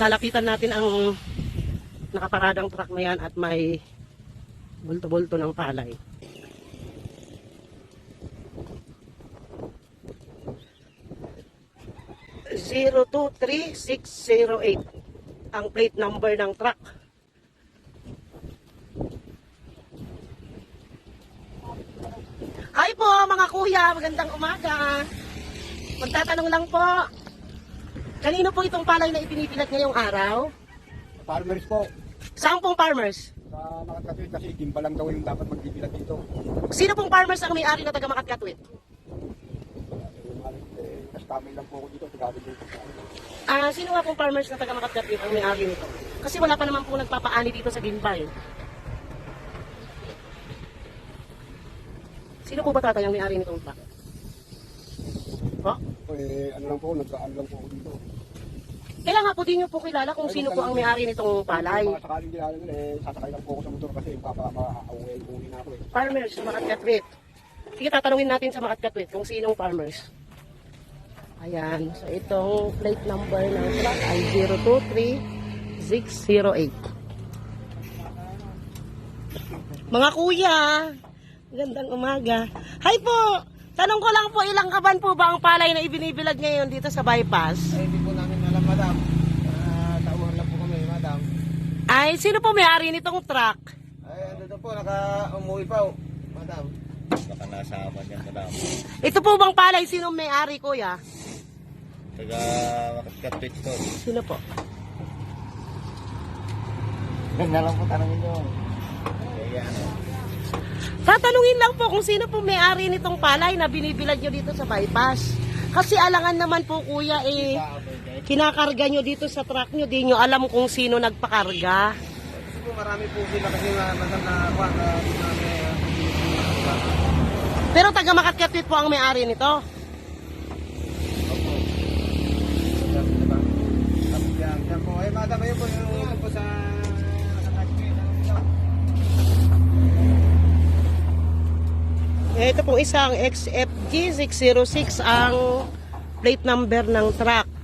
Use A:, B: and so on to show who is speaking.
A: lalapitan natin ang nakaparadang truck na yan at may bulto-bulto ng palay. Zero two three six zero eight ang plate number ng truck. Hi po mga kuya, magandang umaga. Magtatanong lang po. Kanino po itong palay na ipinipilat ngayong araw?
B: Farmers po.
A: Saan pong farmers?
B: Sa Makatkatwid kasi timba lang daw yung dapat magbibilat dito.
A: Sino pong farmers ang may-ari na taga Makatkatwit?
B: Eh, Kasi kami lang po ako dito. Tagalog dito.
A: Ah, sino nga pong farmers na taga Makatkatwit ang may-ari nito? Kasi wala pa naman po nagpapaani dito sa Gimbay. Sino po ba tatay ang may-ari nitong truck? Po?
B: Eh, ano lang po, nagkaan lang po ako dito.
A: Kailangan po din nyo po kilala kung sino po ang may-ari nitong palay.
B: Mga sakaling kilala nila, eh, sasakay lang po ako sa motor kasi papaka-away uwi na ako eh.
A: Farmers sa Makatkatwit. Sige, tatanungin natin sa Makatkatwit kung sinong farmers. Ayan. So, itong plate number ng truck ay 023608. Mga kuya, gandang umaga. Hi po! Tanong ko lang po, ilang kaban po ba ang palay na ibinibilad ngayon dito sa bypass?
C: Ay, hindi po namin alam, madam. Uh, tauhan lang po kami, madam.
A: Ay, sino po may-ari nitong truck?
C: Ay, ano doon po, naka-umuwi pa, oh, madam.
D: Baka nasama niya madam.
A: Ito po bang palay? Sino may-ari, kuya?
D: Taga Makatkatwit to.
A: Sino po?
D: Na lang po tanongin nyo. Kaya ano.
A: Tatanungin lang po kung sino po may-ari nitong palay na binibilad nyo dito sa bypass. Kasi alangan naman po kuya eh, kinakarga nyo dito sa truck nyo, di nyo alam kung sino nagpakarga.
C: Po, marami po sila kasi, madam, na kwan, na
A: Pero taga Makatkatwit po ang may-ari nito.
C: Tapos yan, yan po. Ay, madam, ayun po, yung yun po sa...
A: Eh, Ito pong isang XFG 606 ang plate number ng truck.